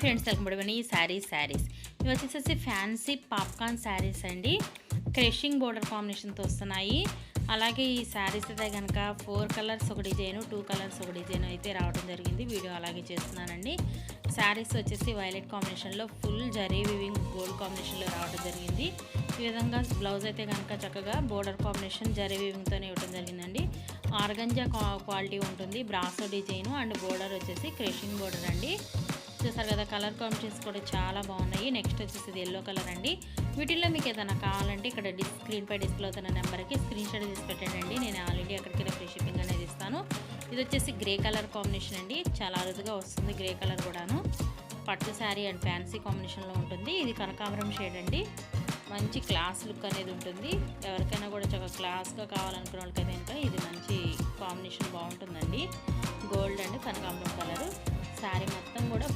Friends welcome ఈ శారీస్ శారీస్ ఇవి వచ్చేసేసి ఫ్యాన్సీ పాప్కార్న్ శారీస్ అండి. క్రషింగ్ బోర్డర్ కాంబినేషన్తో వస్తున్నాయి. అలాగే ఈ శారీస్ అయితే కనుక ఫోర్ కలర్స్ ఒక డిజైన్ టూ కలర్స్ ఒక డిజైన్ అయితే రావడం జరిగింది. వీడియో అలాగే చేస్తున్నానండి. శారీస్ వచ్చేసి వైలెట్ కాంబినేషన్లో ఫుల్ జరీ వివింగ్ గోల్డ్ కాంబినేషన్లో రావడం జరిగింది. ఈ విధంగా బ్లౌజ్ అయితే కనుక చక్కగా బోర్డర్ కాంబినేషన్ జరీ వివింగ్తోనే ఇవ్వడం జరిగిందండి. ఆర్గంజా క్వాలిటీ ఉంటుంది. బ్రాసో డిజైన్ అండ్ బోర్డర్ వచ్చేసి క్రషింగ్ బోర్డర్ అండి. చూసారు కదా కలర్ కాంబినేషన్స్ కూడా చాలా బాగున్నాయి. నెక్స్ట్ వచ్చేసి ఇది ఎల్లో కలర్ అండి. వీటిల్లో మీకు ఏదైనా కావాలంటే ఇక్కడ డిస్ స్క్రీన్పై డిస్ప్లే అవుతున్న నెంబర్కి స్క్రీన్ షాట్ తీసి పెట్టండి నేను ఆల్రెడీ అక్కడికి ఫ్రీ షిప్పింగ్ అనేది ఇస్తాను. ఇది వచ్చేసి గ్రే కలర్ కాంబినేషన్ అండి. చాలా అరుదుగా వస్తుంది గ్రే కలర్ కూడాను. పట్టు శారీ అండ్ ఫ్యాన్సీ కాంబినేషన్లో ఉంటుంది. ఇది కనకాంబరం షేడ్ అండి. మంచి క్లాస్ లుక్ అనేది ఉంటుంది. ఎవరికైనా కూడా చాలా క్లాస్గా కావాలనుకున్న వాళ్ళకైతే కనుక ఇది మంచి కాంబినేషన్ బాగుంటుందండి. గోల్డ్ అండ్ కనకాంబరం కలరు. శారీ మొత్తం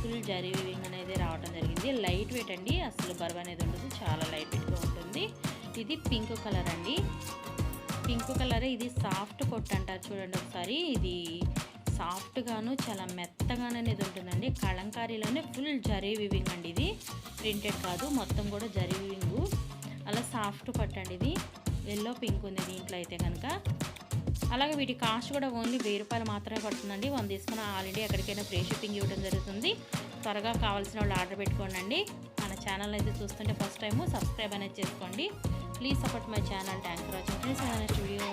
ఫుల్ జరీ వివింగ్ అనేది రావడం జరిగింది. లైట్ వెయిట్ అండి. అసలు బరువు అనేది ఉండదు. చాలా లైట్ వెయిట్గా ఉంటుంది. ఇది పింక్ కలర్ అండి. Pink colour. ఇది సాఫ్ట్ కొట్టు అంటారు చూడండి ఒకసారి. ఇది సాఫ్ట్గాను చాలా మెత్తగాను అనేది ఉంటుందండి. కళంకారీలోనే ఫుల్ జరీ వివింగ్ అండి ఇది. ప్రింటెడ్ కాదు. మొత్తం కూడా జరీ వివింగు. అలా సాఫ్ట్ పట్టండి ఇది. ఎల్లో పింక్ ఉంది దీంట్లో అయితే కనుక. అలాగే వీటి కాస్ట్ కూడా ఓన్లీ వెయ్యి రూపాయలు మాత్రమే పడుతుందండి. వన్ తీసుకున్న ఆల్రెడీ ఎక్కడికైనా ఫ్రీ షిప్పింగ్ ఇవ్వడం జరుగుతుంది. త్వరగా కావాల్సిన వాళ్ళు ఆర్డర్ పెట్టుకోండి మన ఛానల్ అయితే చూస్తుంటే ఫస్ట్ టైము సబ్స్క్రైబ్ అనేది చేసుకోండి. Please support my channel. Thank for watching. Friends video